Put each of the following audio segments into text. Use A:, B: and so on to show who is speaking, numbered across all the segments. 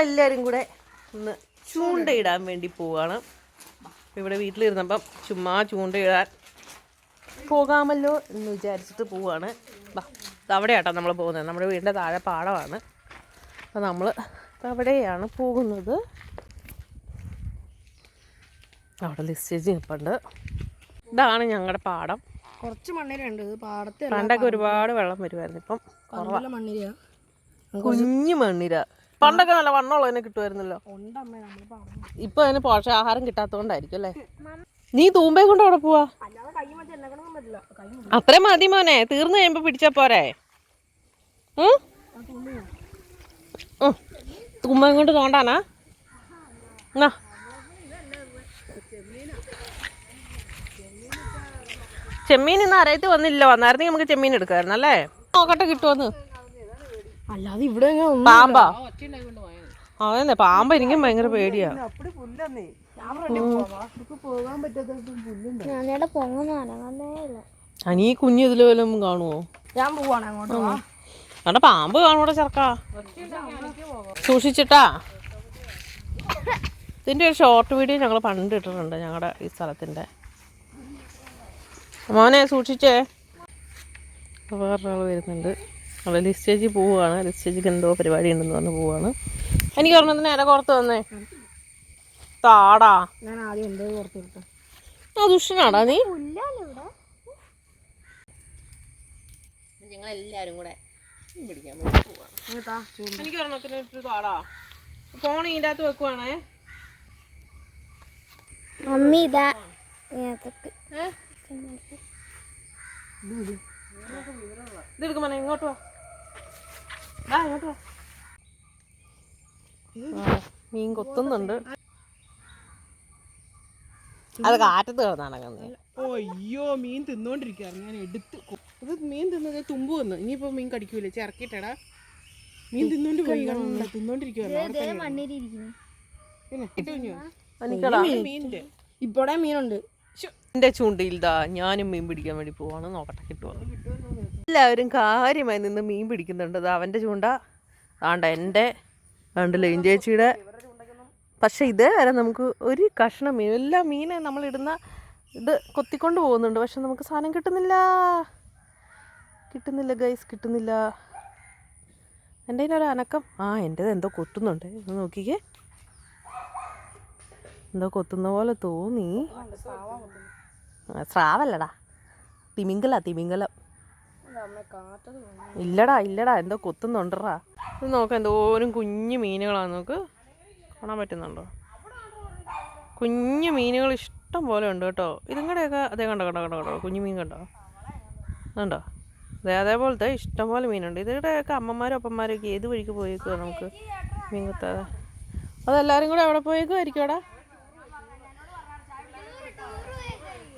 A: എല്ലാവരും കൂടെ ഒന്ന് ചൂണ്ടയിടാൻ വേണ്ടി പോവാണ്. ഇവിടെ വീട്ടിലിരുന്നപ്പം ചുമ്മാ ചൂണ്ടയിടാൻ പോകാമല്ലോ എന്ന് വിചാരിച്ചിട്ട് പോവാണ്. ബാ അവിടെയാട്ടോ നമ്മൾ പോകുന്നത്. നമ്മുടെ വീടിന്റെ താഴെ പാടമാണ്. അപ്പം നമ്മൾ അവിടെയാണ് പോകുന്നത്. അവിടെ ലിസ്റ്റ് നിൽപ്പുണ്ട് ഇതാണ് ഞങ്ങളുടെ പാടം.
B: കുറച്ച് മണ്ണിലുണ്ട്. പാടത്തെ
A: പണ്ടൊക്കെ ഒരുപാട് വെള്ളം വരുമായിരുന്നു ഇപ്പം കുഞ്ഞു മണ്ണിര പണ്ടൊക്കെ നല്ല വണ്ണമുള്ള കിട്ടുമായിരുന്നല്ലോ. ഇപ്പൊ അതിന് പോഷകാഹാരം കിട്ടാത്തോണ്ടായിരിക്കും അല്ലേ? നീ തൂമ്പേ കൊണ്ട് അവിടെ പോവാ. അത്രയും മതി മോനെ തീർന്നു കഴിയുമ്പോ പിടിച്ചാ പോരെ. ഉം? ഉം. തുമ്പ കൊണ്ട് തോണ്ടാനാ? എന്നാ. ചെമ്മീൻ ഇന്ന് അരയത്ത് വന്നില്ല വന്നായിരുന്നെങ്കിൽ നമുക്ക് ചെമ്മീൻ എടുക്കായിരുന്നു അല്ലേ? നോക്കട്ടെ കിട്ടുമെന്ന്
B: അല്ലാതെ ഇവിടെ
A: പാമ്പാ? അതെന്നെ പാമ്പ എനിക്കും ഭയങ്കര പേടിയാ. അനീ കുഞ്ഞു ഇതിൽ വല്ലതും കാണുമോ
B: ഞാൻ പോവാണ് അങ്ങോട്ട് വാ.
A: അവിടെ പാമ്പ് കാണൂടെ ചെറുക്ക. സൂക്ഷിച്ചിട്ടാ? ഇതിന്റെ ഒരു ഷോർട്ട് വീഡിയോ ഞങ്ങൾ പണ്ട് ഇട്ടിട്ടുണ്ട് ഞങ്ങളുടെ ഈ സ്ഥലത്തിന്റെ. മോനെ സൂക്ഷിച്ചേ. വേറൊരാൾ വരുന്നുണ്ട്. അവിടെ ലിസ്റ്റേജിൽ പോവുകയാണ്. ലിസ്റ്റേജിൽ എന്തോ പരിപാടി ഉണ്ടെന്ന് പറഞ്ഞ് പോവുകയാണ്. എനിക്ക് പറഞ്ഞത് നേരെ പുറത്ത് വന്നേ. താടാ.
B: ഞാൻ ആദ്യം എന്തോ പുറത്ത് വിട്ടു.
A: ആ ദുഷ്ടനാടാ നീ. ഞങ്ങൾ എല്ലാവരും കൂടെ പിടിക്കാൻ എനിക്ക് ഒരെണ്ണത്തിന് ഇട്ട് താടാ. ഫോൺ ഇതിന്റെ അകത്ത് വെക്കുവാണേ.
C: മമ്മി ഇതാ.
A: ഇങ്ങോട്ട് വാ. മീൻ കൊത്തുന്നുണ്ട്. അത് കാറ്റത്ത് കിടന്നാണ്
B: ഓ അയ്യോ മീൻ തിന്നോണ്ടിരിക്കുകയാണ് ഞാൻ എടുത്ത് ഇത് മീൻ തിന്നത് തുമ്പ് വന്ന്. ഇനിയിപ്പോ മീൻ കടിക്കൂലേ? ചിറക്കിട്ടടാ മീൻ തിന്നോണ്ട് പോയി. തിന്നോണ്ടിരിക്കുകയാണ് ഇപ്പോടെ മീനുണ്ട്.
A: എന്റെ ചൂണ്ടയിൽ ദാ ഞാനും മീൻ പിടിക്കാൻ വേണ്ടി പോവാണ്. നോക്കട്ടെ കിട്ടുമോ എല്ലാവരും കാര്യമായി നിന്ന് മീൻ പിടിക്കുന്നുണ്ട്. അത് അവന്റെ ചൂണ്ട. ആണ്ട എന്റെ ആണ്ട് ലൈൻ ചേച്ചിയുടെ. പക്ഷെ ഇതേ വരെ നമുക്ക് ഒരു കഷ്ണം മീൻ എല്ലാ മീനും നമ്മളിടുന്ന ഇത് കൊത്തിക്കൊണ്ട് പോകുന്നുണ്ട്. പക്ഷെ നമുക്ക് സാധനം കിട്ടുന്നില്ല. കിട്ടുന്നില്ല ഗൈസ് കിട്ടുന്നില്ല. എന്റെ ഒരു അനക്കം. ആ എന്റെത് എന്തോ കൊത്തുന്നുണ്ട്. ഒന്ന് നോക്കിക്കേ. എന്തോ കൊത്തുന്ന പോലെ തോന്നി. സ്രാവല്ലടാ. തിമിങ്കല തിമിങ്കലം ഇല്ലടാ ഇല്ലടാ എന്തോ കൊത്തുന്നുണ്ടറാ ഇത് നോക്കാം എന്തോരം കുഞ്ഞു മീനുകളാണ് നോക്ക്. കാണാൻ പറ്റുന്നുണ്ടോ? കുഞ്ഞു മീനുകൾ ഇഷ്ടം പോലെ ഉണ്ട് കേട്ടോ. ഇതിങ്ങടെയൊക്കെ അതേ കണ്ടോ കണ്ടോ കണ്ടോ കണ്ടോ കുഞ്ഞു മീൻ കണ്ടോ? കണ്ടോ? അതെ അതേപോലത്തെ ഇഷ്ടം പോലെ മീനുണ്ട്. ഇതിടെയൊക്കെ അമ്മമാരും അപ്പന്മാരും ഒക്കെ ഏത് വഴിക്ക് പോയേക്കുക നമുക്ക് മീൻ കുത്താതെ? അതെല്ലാവരും കൂടെ എവിടെ അവിടെ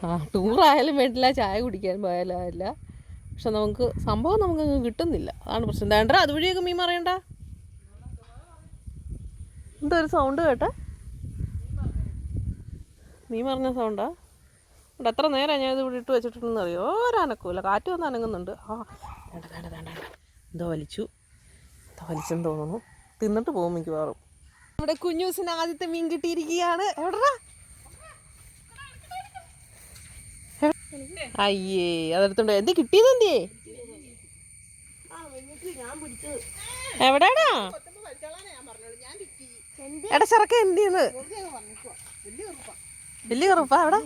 A: ആ ടൂറായാലും വേണ്ടില്ല ചായ കുടിക്കാൻ പോയാലും ആയില്ല. പക്ഷെ നമുക്ക് സംഭവം നമുക്ക് കിട്ടുന്നില്ല. അതാണ് പ്രശ്നം. വേണ്ട അതുവഴിയൊക്കെ മീൻ മറിയണ്ട. എന്തോ ഒരു സൗണ്ട് കേട്ടെ? മീൻ പറഞ്ഞ സൗണ്ടാ ഇവിടെ എത്ര നേരം ഞാൻ ഇത് ഇവിടെ ഇട്ട് വെച്ചിട്ടുണ്ടെന്ന് അറിയോ? ഒരനക്കൂല കാറ്റ് വന്ന് അനങ്ങുന്നുണ്ട്. ആ വേണ്ട വേണ്ട വേണ്ട വേണ്ട. എന്തോ വലിച്ചു. എന്തോ വലിച്ചെന്ന് തോന്നുന്നു. തിന്നിട്ട് പോകും മിക്കവാറും. നമ്മുടെ കുഞ്ഞൂസിന് ആദ്യത്തെ മീൻ കിട്ടിയിരിക്കുകയാണ്. എവിടെടാ? അയ്യേ അതെടുത്തുണ്ട് എന്ത് കിട്ടിയത് എന്തേ എവിടെയാടാ? എടാ ചെറുക്ക എന്തിന്ന് വലിയ ഉറപ്പാ എവിടെ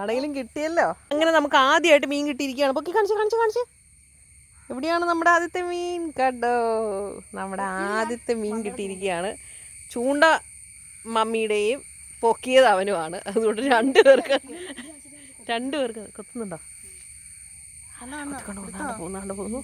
A: ആണെങ്കിലും കിട്ടിയല്ലോ. അങ്ങനെ നമുക്ക് ആദ്യമായിട്ട് മീൻ കിട്ടിയിരിക്കുകയാണ്. പൊക്കി കാണിച്ച് കാണിച്ച് കാണിച്ച്. എവിടെയാണ് നമ്മുടെ ആദ്യത്തെ മീൻ? കണ്ടോ? നമ്മുടെ ആദ്യത്തെ മീൻ കിട്ടിയിരിക്കുകയാണ്. ചൂണ്ട മമ്മിയുടെയും പൊക്കിയത് അവനുമാണ്. അതുകൊണ്ട് രണ്ടു പേർക്ക് രണ്ടു പേർക്ക് കൊത്തുന്നുണ്ടോ? പോകുന്നാണ്ട് പോകുന്നു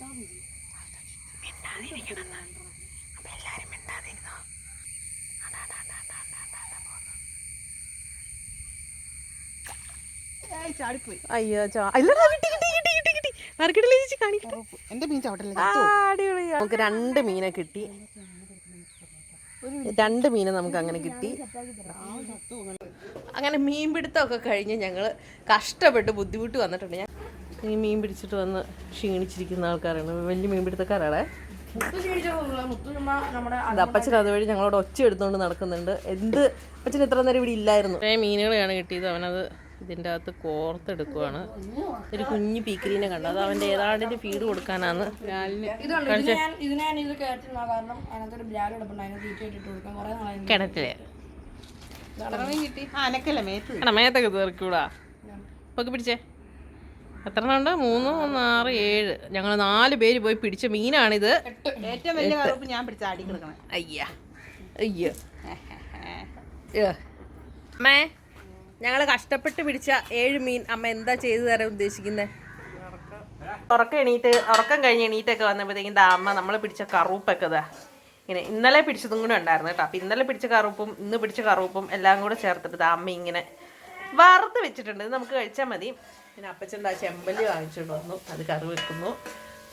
A: അയ്യോ ചാ ഇല്ലടാ, കിട്ടി കിട്ടി മാർക്കറ്റിൽ ചേച്ചി നമുക്ക് രണ്ട് മീനെ കിട്ടി. രണ്ട് മീനെ നമുക്ക് അങ്ങനെ കിട്ടി. അങ്ങനെ മീൻ പിടുത്തമൊക്കെ കഴിഞ്ഞ് ഞങ്ങൾ കഷ്ടപ്പെട്ട് ബുദ്ധിമുട്ട് വന്നിട്ടുണ്ട്. ഞാൻ ഈ മീൻ പിടിച്ചിട്ട് വന്ന് ക്ഷീണിച്ചിരിക്കുന്ന ആൾക്കാരാണ്. വലിയ മീൻ പിടുത്തക്കാരാണ്. അത് അപ്പച്ചൻ അതുവഴി ഞങ്ങളോട് ഒച്ച എടുത്തുകൊണ്ട് നടക്കുന്നുണ്ട്. എന്ത് അപ്പച്ചൻ ഇത്ര നേരം ഇവിടെ ഇല്ലായിരുന്നു? മീനുകളെയാണ് കിട്ടിയത്. അവനത് ഇതിന്റെ അകത്ത് കോർത്തെടുക്കുവാണ്. ഒരു കുഞ്ഞു പീക്കിരീനെ കണ്ടു. അത് അവന്റെ ഏതാണ്ടിന് ഫീഡ് കൊടുക്കാനാണ് കിണറ്റിലെ. മേത്തൊക്കെ തീർക്കൂടാ? പിടിച്ചേ. എത്ര എണ്ണം ഉണ്ട് മൂന്ന് ഒന്ന് ആറ് ഏഴ്. ഞങ്ങൾ നാല് പേര് പോയി പിടിച്ച മീനാണിത്.
B: ഏറ്റവും വലിയ ഞാൻ പിടിച്ച അടി കിടക്കണം
A: അയ്യ. അയ്യോ. ഏ. അമ്മേ. ഞങ്ങൾ കഷ്ടപ്പെട്ട് പിടിച്ച ഏഴ് മീൻ അമ്മ എന്താ ചെയ്തു തരാൻ ഉദ്ദേശിക്കുന്നത് ഉറക്കം എണീറ്റ് ഉറക്കം കഴിഞ്ഞ് എണീറ്റൊക്കെ വന്നപ്പോഴത്തേക്കും ദാ അമ്മ നമ്മൾ പിടിച്ച കറുപ്പൊക്കെ ഇതാ ഇങ്ങനെ ഇന്നലെ പിടിച്ചതും കൂടെ ഉണ്ടായിരുന്നു കേട്ടോ. അപ്പം ഇന്നലെ പിടിച്ച കറുപ്പും ഇന്ന് പിടിച്ച കറുപ്പും എല്ലാം കൂടെ ചേർത്തിട്ട് ദാ അമ്മ ഇങ്ങനെ വറുത്ത് വെച്ചിട്ടുണ്ട്. ഇത് നമുക്ക് കഴിച്ചാൽ മതി. പിന്നെ അപ്പച്ചെന്താ ചെമ്പല്ലി വാങ്ങിച്ചുകൊണ്ട് വന്നു. അത് കറി വെക്കുന്നു.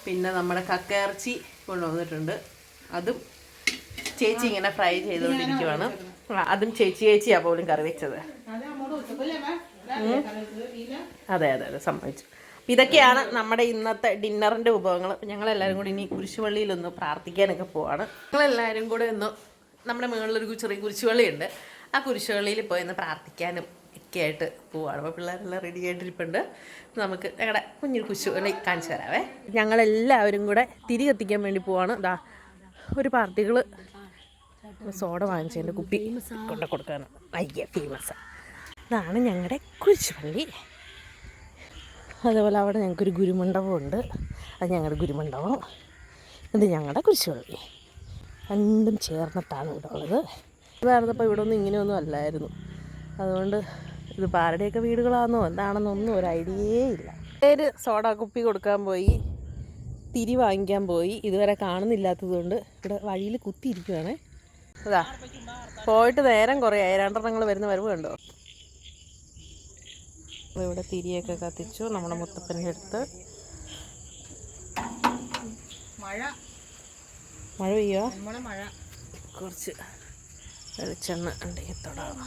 A: പിന്നെ നമ്മുടെ കക്കയിറച്ചി കൊണ്ടുവന്നിട്ടുണ്ട്. അതും ചേച്ചി ഇങ്ങനെ ഫ്രൈ ചെയ്തുകൊണ്ടിരിക്കുവാണ്. അതും ചേച്ചി ചേച്ചിയാണ് പോലും കറി വെച്ചത്. അതെ അതെ അതെ സമ്മതിച്ചു. ഇതൊക്കെയാണ് നമ്മുടെ ഇന്നത്തെ ഡിന്നറിന്റെ വിഭവങ്ങൾ ഞങ്ങളെല്ലാവരും കൂടി ഇനി കുരിശുപള്ളിയിലൊന്ന് പ്രാർത്ഥിക്കാനൊക്കെ പോവാണ്. ഞങ്ങളെല്ലാവരും കൂടെ ഒന്ന് നമ്മുടെ മുകളിലൊരു ചെറിയ കുരിശുവള്ളി ഉണ്ട് ആ കുരിശുപള്ളിയിൽ പോയി ഒന്ന് പ്രാർത്ഥിക്കാനും ഒക്കെ ആയിട്ട് പോവാണ്. അപ്പോൾ പിള്ളേരെല്ലാം റെഡി ആയിട്ടിരിപ്പുണ്ട്. നമുക്ക് ഞങ്ങളുടെ കുഞ്ഞൊരു കുരിശുവള്ളി കാണിച്ചു തരാവേ. ഞങ്ങളെല്ലാവരും കൂടെ തിരി കത്തിക്കാൻ വേണ്ടി പോവാണ്. ദാ ഒരു പാർട്ടികൾ സോഡ വാങ്ങിച്ചതിന്റെ കുപ്പി കൊണ്ട് കൊടുക്കാനാണ്. അയ്യ ഫേമസ്. ഇതാണ് ഞങ്ങളുടെ കുരിശുപള്ളി. അതുപോലെ അവിടെ ഞങ്ങൾക്കൊരു ഗുരുമണ്ഡപമുണ്ട്. അത് ഞങ്ങളുടെ ഗുരുമണ്ഡപം. ഇത് ഞങ്ങളുടെ കുരിശുപള്ളി. രണ്ടും ചേർന്നിട്ടാണ് ഇവിടെ ഉള്ളത്. ഇതായിരുന്നപ്പോൾ ഇവിടെ ഒന്നും ഇങ്ങനെയൊന്നും അല്ലായിരുന്നു. അതുകൊണ്ട് ഇത് ആരുടെയൊക്കെ വീടുകളാണെന്നോ എന്താണെന്നൊന്നും ഒരു ഐഡിയയേ ഇല്ല. പേര് സോഡാ കുപ്പി കൊടുക്കാൻ പോയി. തിരി വാങ്ങിക്കാൻ പോയി. ഇതുവരെ കാണുന്നില്ലാത്തത് കൊണ്ട് ഇവിടെ വഴിയിൽ കുത്തിയിരിക്കുവാണ്. അതാ പോയിട്ട് നേരം കുറേ ആയി രണ്ടെണ്ണങ്ങൾ വരുന്ന വരവ് കണ്ടോ? ഇവിടെ തിരിയൊക്കെ കത്തിച്ചു നമ്മുടെ മുത്തപ്പന്റെ അടുത്ത്.
B: മഴ.
A: മഴ
B: പെയ്യോ? മഴ.
A: കുറച്ച് വെളിച്ചെണ്ണ ഉണ്ടെങ്കിൽ തൊടാം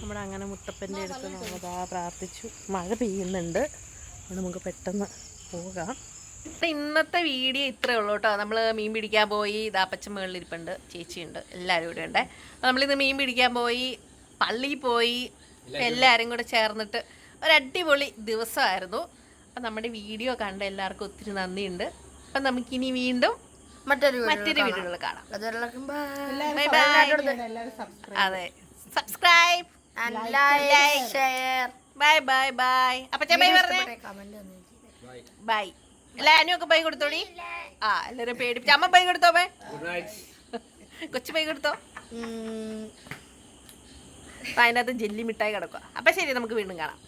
A: നമ്മുടെ അങ്ങനെ മുത്തപ്പന്റെ അടുത്ത് നമ്മളിതാ പ്രാർത്ഥിച്ചു. മഴ പെയ്യുന്നുണ്ട്. നമുക്ക് പെട്ടെന്ന് പോകാം. ഇന്നത്തെ വീഡിയോ ഇത്രയേ ഉള്ളൂ കേട്ടോ. നമ്മൾ മീൻ പിടിക്കാൻ പോയി ഇതാപ്പച്ചൻ മുകളിലിരിപ്പുണ്ട് ചേച്ചിയുണ്ട് എല്ലാവരും ഇവിടെ ഉണ്ട്. നമ്മളിന്ന് മീൻ പിടിക്കാൻ പോയി പള്ളിയിൽ പോയി എല്ലാവരും കൂടെ ചേർന്നിട്ട് ഒരു അടിപൊളി ദിവസമായിരുന്നു. അപ്പം നമ്മുടെ വീഡിയോ കണ്ട എല്ലാവർക്കും ഒത്തിരി നന്ദിയുണ്ട്. അപ്പം നമുക്കിനി വീണ്ടും
D: മറ്റൊരു
A: മറ്റൊരു വീഡിയോകൾ കാണാം.
D: ബൈ
A: ബൈ ബൈ
B: എല്ലാവരും സബ്സ്ക്രൈബ്
A: അതെ. Subscribe
D: like share
A: bye bye bye അപ്പൊ ബൈ പറഞ്ഞേ? ബൈ എല്ലാരും ഒക്കെ ബൈ കൊടുത്തോടി? ആ എല്ലാരും പേടിപ്പിച്ച. അമ്മ ബൈ കൊടുത്തോ ബൈ കൊച്ചു ബൈ കൊടുത്തോ? അപ്പൊ അതിനകത്ത് ജെല്ലി മിഠായി കിടക്കുക അപ്പം ശരി നമുക്ക് വീണ്ടും കാണാം.